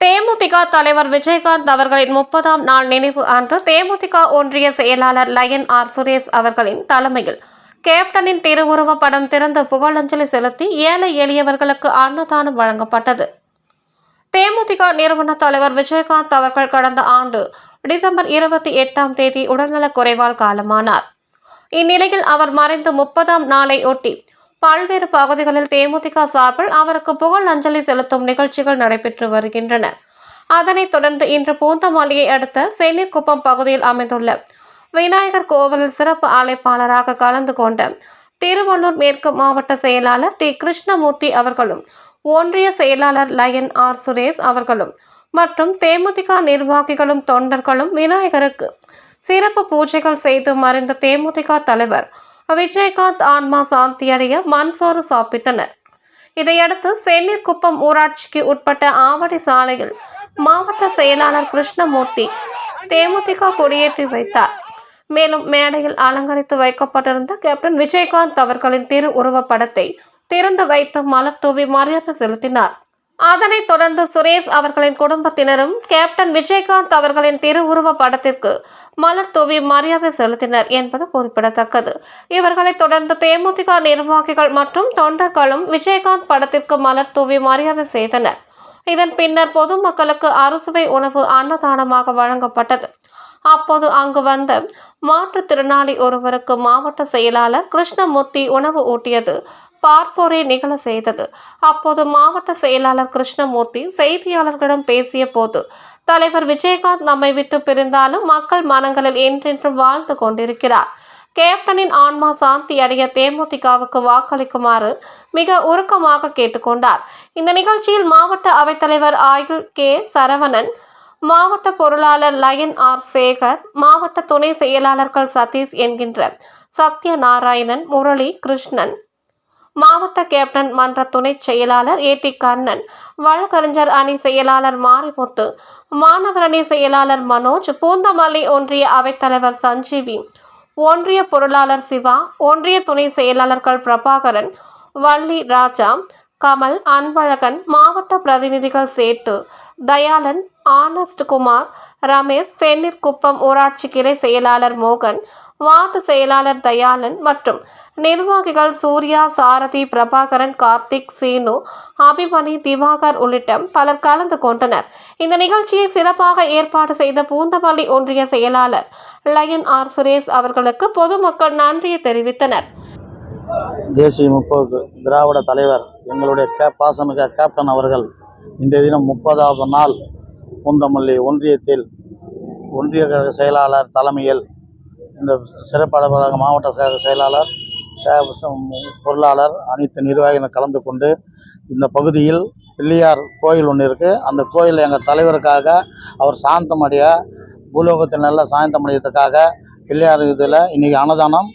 தேமுதிக தலைவர் விஜயகாந்த் அவர்களின் முப்பதாம் நாள் நினைவு அன்று தேமுதிக ஒன்றிய செயலாளர் லயன் ஆர் சுரேஷ் அவர்களின் தலைமையில் கேப்டனின் திருவுருவப் படம் திறந்து புகழஞ்சலி செலுத்தி ஏழை எளியவர்களுக்கு அன்னதானம் வழங்கப்பட்டது. தேமுதிக நிறுவன தலைவர் விஜயகாந்த் அவர்கள் கடந்த ஆண்டு டிசம்பர் இருபத்தி எட்டாம் தேதி உடல்நலக் குறைவால் காலமானார். இந்நிலையில் அவர் மறைந்து முப்பதாம் நாளை ஒட்டி பல்வேறு பகுதிகளில் தேமுதிக சார்பில் அவருக்கு புகழ் அஞ்சலி செலுத்தும் நிகழ்ச்சிகள் நடைபெற்று வருகின்றன. அதனைத் தொடர்ந்து இன்று பூந்தமல்லியை அடுத்த சென்னிக்குப்பம் பகுதியில் அமைந்துள்ள விநாயகர் கோவிலில் சிறப்பு அழைப்பாளராக கலந்து கொண்ட திருவள்ளூர் மேற்கு மாவட்ட செயலாளர் டி. கிருஷ்ணமூர்த்தி அவர்களும் ஒன்றிய செயலாளர் லயன் ஆர். சுரேஷ் அவர்களும் மற்றும் தேமுதிக நிர்வாகிகளும் தொண்டர்களும் விநாயகருக்கு சிறப்பு பூஜைகள் செய்து மறைந்த தேமுதிக தலைவர் விஜயகாந்த் ஆன்மா சாந்தி அடைய மண்சோறு சாப்பிட்டனர். இதையடுத்து செந்நீர்குப்பம் ஊராட்சிக்கு உட்பட்ட ஆவடி சாலையில் மாவட்ட செயலாளர் கிருஷ்ணமூர்த்தி தேமுதிக கொடியேற்றி வைத்தார். மேலும் மேடையில் அலங்கரித்து வைக்கப்பட்டிருந்த கேப்டன் விஜயகாந்த் அவர்களின் திரு உருவப்படத்தை திறந்து வைத்து மலர் தூவி மரியாதை செலுத்தினார். அதனைத் தொடர்ந்து சுரேஷ் அவர்களின் குடும்பத்தினரும் கேப்டன் விஜயகாந்த் அவர்களின் திருவுருவ படத்திற்கு மலர் தூவி மரியாதை செலுத்தினர் என்பது குறிப்பிடத்தக்கது. இவர்களைத் தொடர்ந்து தேமுதிக நிர்வாகிகள் மற்றும் தொண்டர்களும் விஜயகாந்த் படத்திற்கு மலர் தூவி மரியாதை செய்தனர். இதன் பின்னர் பொதுமக்களுக்கு அறுசுவை உணவு அன்னதானமாக வழங்கப்பட்டது. அப்போது அங்கு வந்த மாற்றுத்திறனாளி ஒருவருக்கு மாவட்ட செயலாளர் கிருஷ்ணமூர்த்தி உணவு ஊட்டியது. பார்ப்போரை நிகழ செய்தது. அப்போது மாவட்ட செயலாளர் கிருஷ்ணமூர்த்தி செய்தியாளர்களிடம் பேசிய போது தலைவர் விஜயகாந்த் நம்மை விட்டு பிரிந்தாலும் மக்கள் மனங்களில் என்றென்றும் வாழ்ந்து கொண்டிருக்கிறார். கேப்டனின் ஆன்மா சாந்தி அடைய தேமுதிகவுக்கு வாக்களிக்குமாறு மிக உருக்கமாக கேட்டுக்கொண்டார் இந்த நிகழ்ச்சியில் மாவட்ட அவைத்தலைவர் ஆயுள் கே. சரவணன் மாவட்ட பொருளாளர் லயன் ஆர் சேகர் மாவட்ட துணை செயலாளர்கள் சதீஷ் என்கின்ற சத்ய நாராயணன் முரளி கிருஷ்ணன். மாவட்ட கேப்டன் மன்ற துணை செயலாளர் ஏ டி கண்ணன் வழக்கறிஞர் அணி செயலாளர் மாரிமுத்து மாணவர் அணி செயலாளர் மனோஜ் பூந்தமல்லி ஒன்றிய அவைத்தலைவர் சஞ்சீவி ஒன்றிய பொருளாளர் சிவா ஒன்றிய துணை செயலாளர்கள் பிரபாகரன் வள்ளி ராஜா கமல் அன்பழகன் மாவட்ட பிரதிநிதிகள் சேட்டு தயாளன் ஆனஸ்ட் குமார் ரமேஷ் சென்னிற்குப்பம் ஊராட்சி கிளை செயலாளர் மோகன் வார்டு செயலாளர் தயாளன் மற்றும் நிர்வாகிகள் சூர்யா சாரதி பிரபாகரன் கார்த்திக் சீனு அபிமணி திவாகர் உள்ளிட்ட பலர் கலந்து கொண்டனர். இந்த நிகழ்ச்சியை சிறப்பாக ஏற்பாடு செய்த பூந்தமல்லி ஒன்றிய செயலாளர் லயன் ஆர். சுரேஷ் அவர்களுக்கு பொதுமக்கள் நன்றியை தெரிவித்தனர். தேசிய முப்பது திராவிட தலைவர் எங்களுடைய கே பாசமிக கேப்டன் அவர்கள் இன்றைய தினம் முப்பதாவது நாள் பூந்தமல்லி ஒன்றியத்தில் ஒன்றிய கழக செயலாளர் தலைமையில் இந்த சிறப்பு அலுவலக மாவட்ட கழக செயலாளர் சே- பொருளாளர் அனைத்து நிர்வாகிகள் கலந்து கொண்டு இந்த பகுதியில் பிள்ளையார் கோயில் ஒன்று இருக்குது அந்த கோயில் எங்கள் தலைவருக்காக அவர் சாந்தமடைய பூலோகத்தில் நல்லா சாயந்தமடையத்துக்காக பிள்ளையார் இதில் இன்றைக்கி அன்னதானம்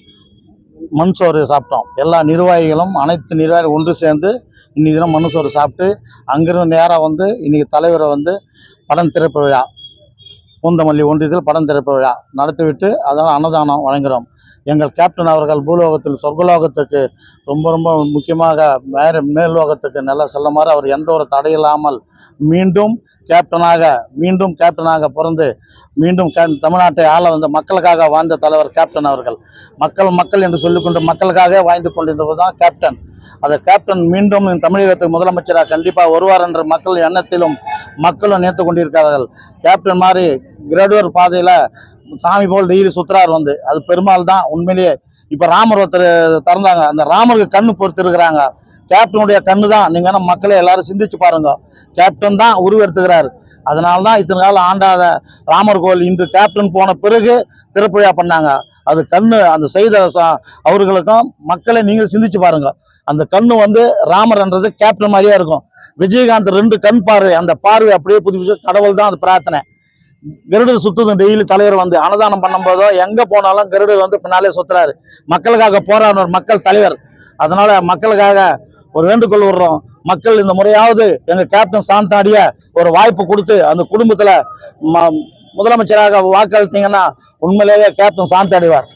மண் சோறு சாப்பிட்டோம். எல்லா நிர்வாகிகளும் அனைத்து நிர்வாகிகள் ஒன்று சேர்ந்து இன்னைக்கு தினம் மண் சோறு சாப்பிட்டு அங்கிருந்து நேராக வந்து இன்னைக்கு தலைவரை வந்து படம் திறப்பு விழா பூந்தமல்லி ஒன்றியத்தில் படம் திறப்பு விழா நடத்திவிட்டு அதனால் அன்னதானம் வழங்குகிறோம். எங்கள் கேப்டன் அவர்கள் பூலோகத்தில் சொர்க்கலோகத்துக்கு ரொம்ப ரொம்ப முக்கியமாக மேற மேல்லோகத்துக்கு நல்லா செல்லுமாறு அவர் எந்த ஒரு தடையில்லாமல் மீண்டும் கேப்டனாக மீண்டும் கேப்டனாக பிறந்து மீண்டும் கே தமிழ்நாட்டை ஆள வந்த மக்களுக்காக வாழ்ந்த தலைவர் கேப்டன் அவர்கள். மக்கள் மக்கள் என்று சொல்லிக்கொண்டு மக்களுக்காக வாழ்ந்து கொண்டிருந்தவர் தான் கேப்டன். அந்த கேப்டன் மீண்டும் தமிழகத்துக்கு முதலமைச்சராக கண்டிப்பாக வருவார் என்ற மக்கள் எண்ணத்திலும் மக்களும் நினைத்து கொண்டிருக்கிறார்கள். கேப்டன் மாதிரி கிரேடுவர் பாதையில் சாமி போல் டெய்லி சுற்றுறார் வந்து. அது பெருமாள் தான் உண்மையிலேயே இப்போ ராமர் ஒருத்தர் திறந்தாங்க. அந்த ராமருக்கு கண்ணு பொறுத்து இருக்கிறாங்க கேப்டனுடைய கண்ணு தான் நீங்கள் என்ன மக்களே எல்லாரும் சிந்திச்சு பாருங்க. கேப்டன் தான் உருவெடுத்துக்கிறாரு அதனால தான் இத்தனை காலம் ஆண்டாத ராமர் கோவில் இன்று கேப்டன் போன பிறகு திறப்பு பண்ணாங்க. அது கண்ணு அந்த செய்த அவர்களுக்கும் மக்களை நீங்கள் சிந்திச்சு பாருங்க. அந்த கண்ணு வந்து ராமர்ன்றது கேப்டன் மாதிரியே இருக்கும். விஜயகாந்த் ரெண்டு கண் பார்வை. அந்த பார்வை அப்படியே புதுப்பிச்சு கடவுள் தான் அது பிரார்த்தனை. கருடர் சுத்துது டெய்லி தலைவர் வந்து அன்னதானம் பண்ணும்போதோ எங்க போனாலும் கருடர் வந்து பின்னாலே சுத்துறாரு. மக்களுக்காக போராடுற மக்கள் தலைவர். அதனால மக்களுக்காக ஒரு வேண்டுகோள் விடுறோம். மக்கள் இந்த முறையாவது எங்க கேப்டன் சாந்தாடிய ஒரு வாய்ப்பு கொடுத்து அந்த குடும்பத்துல ம- முதலமைச்சராக வாக்களித்தீங்கன்னா உண்மையிலேயே கேப்டன் சாந்தாடிவார்.